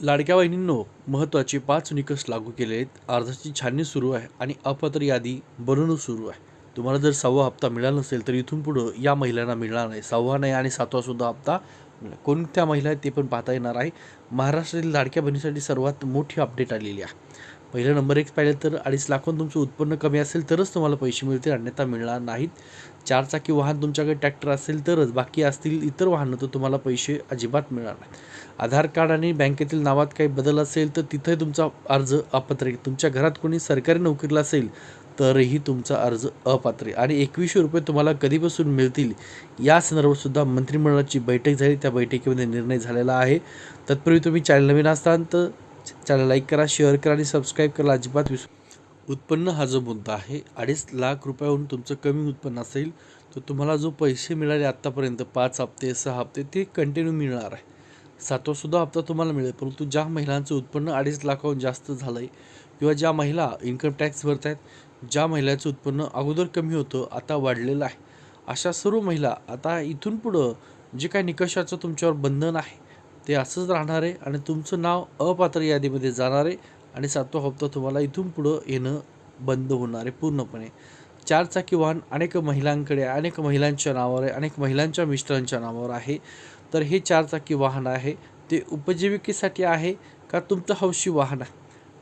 लाडक्या बहिणींनो महत्त्वाचे पाच निकष लागू केले आहेत अर्जाची छाननी सुरू आहे आणि अपात्र यादी बनवणं सुरू आहे. तुम्हाला जर सहावा हप्ता मिळाला नसेल तर इथून पुढं या महिलांना मिळणार नाही. सहावा नाही आणि सातवासुद्धा हप्ता कोणत्या महिला आहेत ते पण पाहता येणार आहे. महाराष्ट्रातील लाडक्या बहिणीसाठी सर्वात मोठी अपडेट आलेली आहे. पहिलं नंबर एक पाहिलं तर अडीच लाखहून तुमचं उत्पन्न कमी असेल तरच तुम्हाला पैसे मिळतील अन्यथा मिळणार नाहीत. चारचाकी वाहन तुमच्याकडे ट्रॅक्टर असेल तरच बाकी असतील इतर वाहनं तर तुम्हाला पैसे अजिबात मिळणार नाहीत. आधार कार्ड आणि बँकेतील नावात काही बदल असेल तर तिथे तुमचा अर्ज अपात्र तुमच्या घरात कोणी सरकारी नोकरीला असेल तरही तुमचा अर्ज अपात्र आणि एकवीसशे रुपये तुम्हाला कधीपासून मिळतील या संदर्भातसुद्धा मंत्रिमंडळाची बैठक झाली. त्या बैठकीमध्ये निर्णय झालेला आहे. तत्पूर्वी तुम्ही चॅनल नवीन असताल तर चॅनल लाईक करा शेअर करा आणि सबस्क्राईब करा अजिबात विसरू उत्पन्न हा जो मुद्दा आहे अडीच लाख रुपयाहून तुमचं कमी उत्पन्न असेल तर तुम्हाला जो पैसे मिळाले आत्तापर्यंत पाच हप्ते सहा हप्ते ते कंटिन्यू मिळणार आहे. सातवासुद्धा हप्ता तुम्हाला मिळेल परंतु ज्या महिलांचं उत्पन्न अडीच लाखाहून जास्त झालं आहे किंवा ज्या महिला इन्कम टॅक्स भरत आहेत ज्या महिलाचं उत्पन्न अगोदर कमी होतं आता वाढलेलं आहे. अशा सर्व महिला आता इथून पुढं जे काही निकषाचं तुमच्यावर बंधन आहे ते असंच राहणार आहे आणि तुमचं नाव अपात्र यादीमध्ये जाणार आहे आणि सातवा हप्ता तुम्हाला इथून पुढं येणं बंद होणार आहे पूर्णपणे. चारचाकी वाहन अनेक महिलांकडे आहे, अनेक महिलांच्या नावावर आहे अनेक महिलांच्या मिस्टरांच्या नावावर आहे. तर हे चारचाकी वाहन आहे ते उपजीविकेसाठी आहे का तुमचं हौशी वाहन आहे?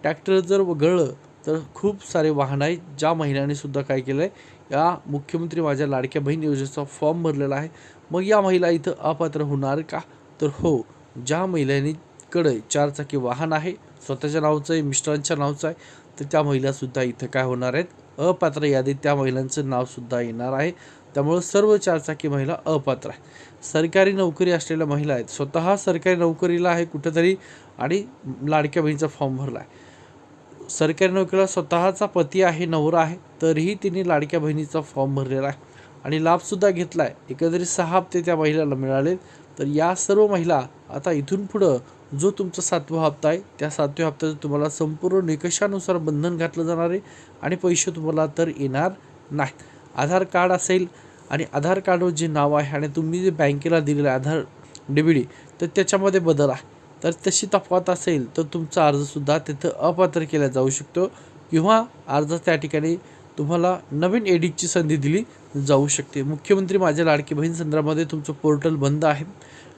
ट्रॅक्टर जर गळलं तर खूप सारे वाहन आहेत ज्या महिलांनी सुद्धा काय केलं आहे या मुख्यमंत्री माझ्या लाडक्या बहीण योजनेचा फॉर्म भरलेला आहे. मग या महिला इथं अपात्र होणार का? तर हो ज्या महिलांकडे चारचाकी वाहन आहे स्वतःच्या नावचं आहे मिस्टरांच्या नावचं आहे तर त्या महिलासुद्धा इथं काय होणार आहेत? अपात्र यादीत त्या महिलांचं नावसुद्धा येणार आहे. त्यामुळं सर्व चारचाकी महिला अपात्र आहे सरकारी नोकरी असलेल्या महिला आहेत. स्वतः सरकारी नोकरीला आहे कुठंतरी आणि लाडक्या बहिणीचा फॉर्म भरला आहे. सरकारी नोकरीला स्वतःचा पती आहे नवरा आहे तरीही तिने लाडक्या बहिणीचा फॉर्म भरलेला आहे. आणि लाभसुद्धा घेतला आहे. एकंदरीत सहा हप्ते त्या महिलाला मिळाले तर या सर्व महिला आता इथून पुढं जो तुमचा सातवा हप्ता आहे त्या सातव्या हप्त्याचं तुम्हाला संपूर्ण निकषानुसार बंधन घातलं जाणार आहे आणि पैसे तुम्हाला तर येणार नाहीत. आधार कार्ड असेल आणि आधार कार्डवर जे नाव आहे आणि तुम्ही जे बँकेला दिलेलं आहे आधार डी बी डी तर त्याच्यामध्ये बदल आहे. तर तशी तफावत असेल तर तुमचा अर्जसुद्धा तिथं अपात्र केला जाऊ शकतो किंवा अर्ज त्या ठिकाणी तुम्हाला नवीन एडिटची संधी दिली जाऊ शकते. मुख्यमंत्री माझ्या लाडकी बहीण संदर्भामध्ये तुमचं पोर्टल बंद आहे.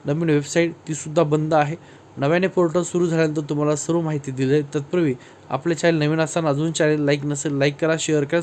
नवीन वेबसाईट तीसुद्धा बंद आहे. नव्याने पोर्टल सुरू झाल्यानंतर तुम्हाला सर्व माहिती दिली आहे तत्पूर्वी आपले चॅनल नवीन असताना अजून चॅनल लाईक नसेल लाईक करा शेअर करा.